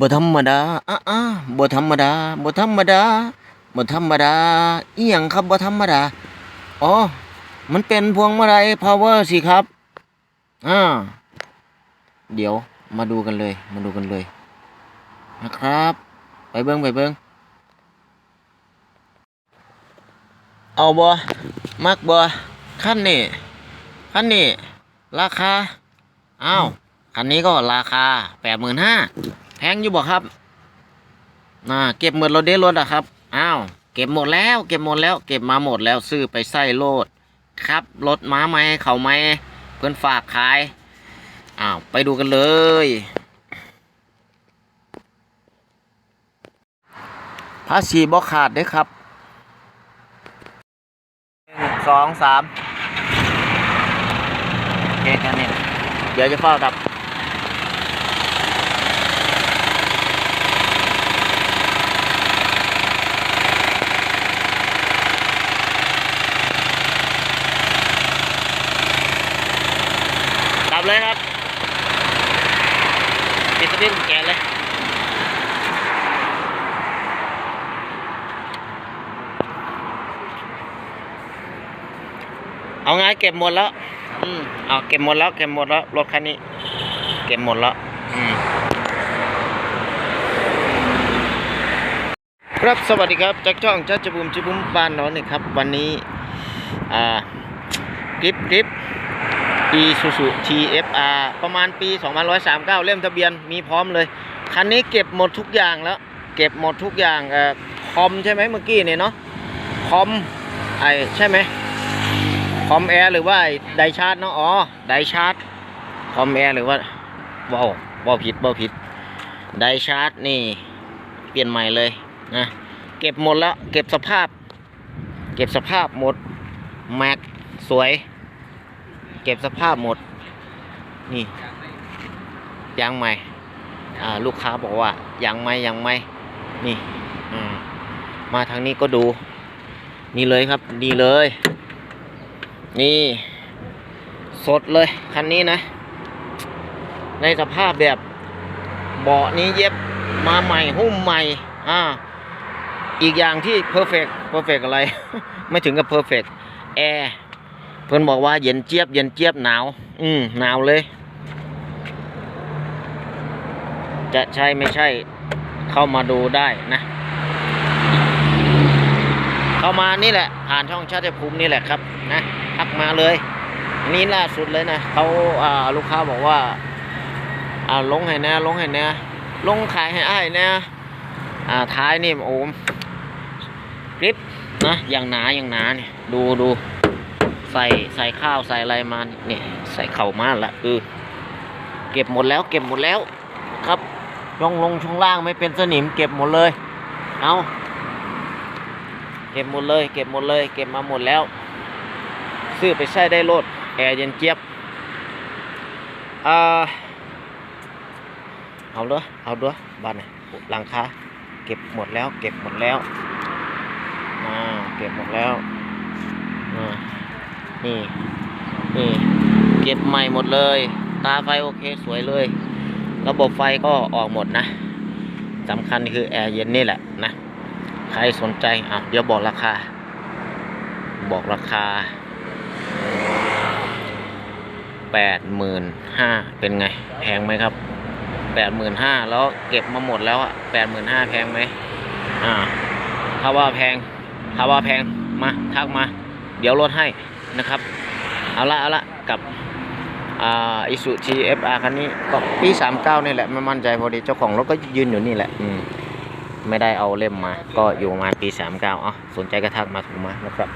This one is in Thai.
บ่ธรรมดาอะอะบ่ธรรมดาบ่ธรรมดาบ่ธรรมดาอีหยังครับบ่ธรรมดาอ๋อมันเป็นพวงมาลัย power สิครับอ่าเดี๋ยวมาดูกันเลย มาดูกันเลย นะครับ ไปเบิ่งไปเบิ่งเอาบ่มักบ่คันนี้คันนี้ราคาอ้าวคันนี้ก็ราคาแปดหมื่นห้า แพงอยู่บ่ครับน่าเก็บหมดรถเด้รถอะครับ อ้าว เก็บหมดแล้ว เก็บหมดแล้ว เก็บมาหมดแล้วซื้อไปใส่โลด ครับ รถม้าไหมเขาไหม เพื่อนฝากขาย อ้าว ไปดูกันเลย ภาษีบ่ขาดเด้ครับหนึ่งสองสามโอเคแค่นี้เดี๋ยวจะเฝ้าดับ เลยครับปิดสวิตช์กุญแกเลยเอาไงเก็บหมดแล้ว อืมเอาเก็บหมดแล้ว เก็บหมดแล้ว รถคันนี้ เก็บหมดแล้ว อืม ครับสวัสดีครับ จากช่องจัดจบุมจิบุมบ้านเนาะนี่ครับ วันนี้ อ่า คลิปคลิป e s u z u TFR ประมาณปี 2139 เล่มทะเบียนมีพร้อมเลย คันนี้เก็บหมดทุกอย่างแล้ว เก็บหมดทุกอย่างเอ่อคอมใช่ไหมเมื่อกี้เนี่ยเนาะคอมไอใช่ไหมคอมแอร์หรือว่าไอ้ไดชาร์จเนาะอ๋อไดชาร์จคอมแอร์หรือว่าว้าวว้าวผิดว้าวผิดไดชาร์จนี่ เปลี่ยนใหม่เลยนะเก็บหมดแล้ว เก็บสภาพ เก็บสภาพหมดแม็กสวย เก็บสภาพหมด นี่ยางใหม่ลูกค้าบอกว่ายางใหม่ยางใหม่นี่มมาทางนี้ก็ดู นี่เลยครับดีเลย นี่ สดเลยคันนี้นะ ในสภาพแบบเบาะนี้เย็บมาใหม่หุ้มใหม่อ่าอีกอย่างที่เพอร์เฟกเพอร์เฟกอะไร ไม่ถึงกับเพอร์เฟกแอร์ เพื่อนบอกว่าเย็นเจี๊ยบเย็นเจี๊ยบหนาว อืมหนาวเลย จะใช่ไม่ใช่ เข้ามาดูได้นะ เข้ามานี่แหละ ผ่านช่องชาติภูมินี่แหละครับ นะทักมาเลยนี่ล่าสุดเลยนะเขาอ่าลูกค้าบอกว่าอ่าลงให้น่ลงให้น่ลงขายให้อ้ายน่อ่าท้ายนี่โอ้มกริปนะอย่างหนาอย่างหนาเนี่ยดูดู ใส่ใส่ข้าวใส่อะไรมาเนี่ยใส่เข่ามาละเออเก็บหมดแล้ว เก็บหมดแล้ว ครับช่องลงช่องล่างไม่เป็นสนิม เก็บหมดเลย เอาเก็บหมดเลย เก็บหมดเลย เก็บมาหมดแล้ว ซื้อไปใช้ได้โลดแอร์เย็นเจี๊ยบอ่าเอาด้อเอาด้อบ้านไหนหลังคาเก็บหมดแล้ว เก็บหมดแล้วอ่าเก็บหมดแล้ว นี่นี่เก็บใหม่หมดเลย ตาไฟโอเคสวยเลย ระบบไฟก็ออกหมดนะสำคัญคือแอร์เย็นนี่แหละนะ ใครสนใจอะเดี๋ยวบอกราคา บอกราคาแปดหมื่นห้าเป็นไง แพงไหมครับแปดหมื่นห้าแล้วเก็บมาหมดแล้วอะแปดหมื่นห้าแพงไหมอ่า ถ้าว่าแพง ถ้าว่าแพงมาทักมา เดี๋ยวลดให้ นะครับ เอาละเอาละกับอิสุทีเอฟอาร์คันนี้ก็ปีสามเก้านี่แหละไม่มั่นใจพอดีเจ้าของรถก็ยืนอยู่นี่แหละอืมไม่ได้เอาเล่มมา ก็อยู่ประมาณปี39อ๋อสนใจก็ทักมาถูกมานะครับ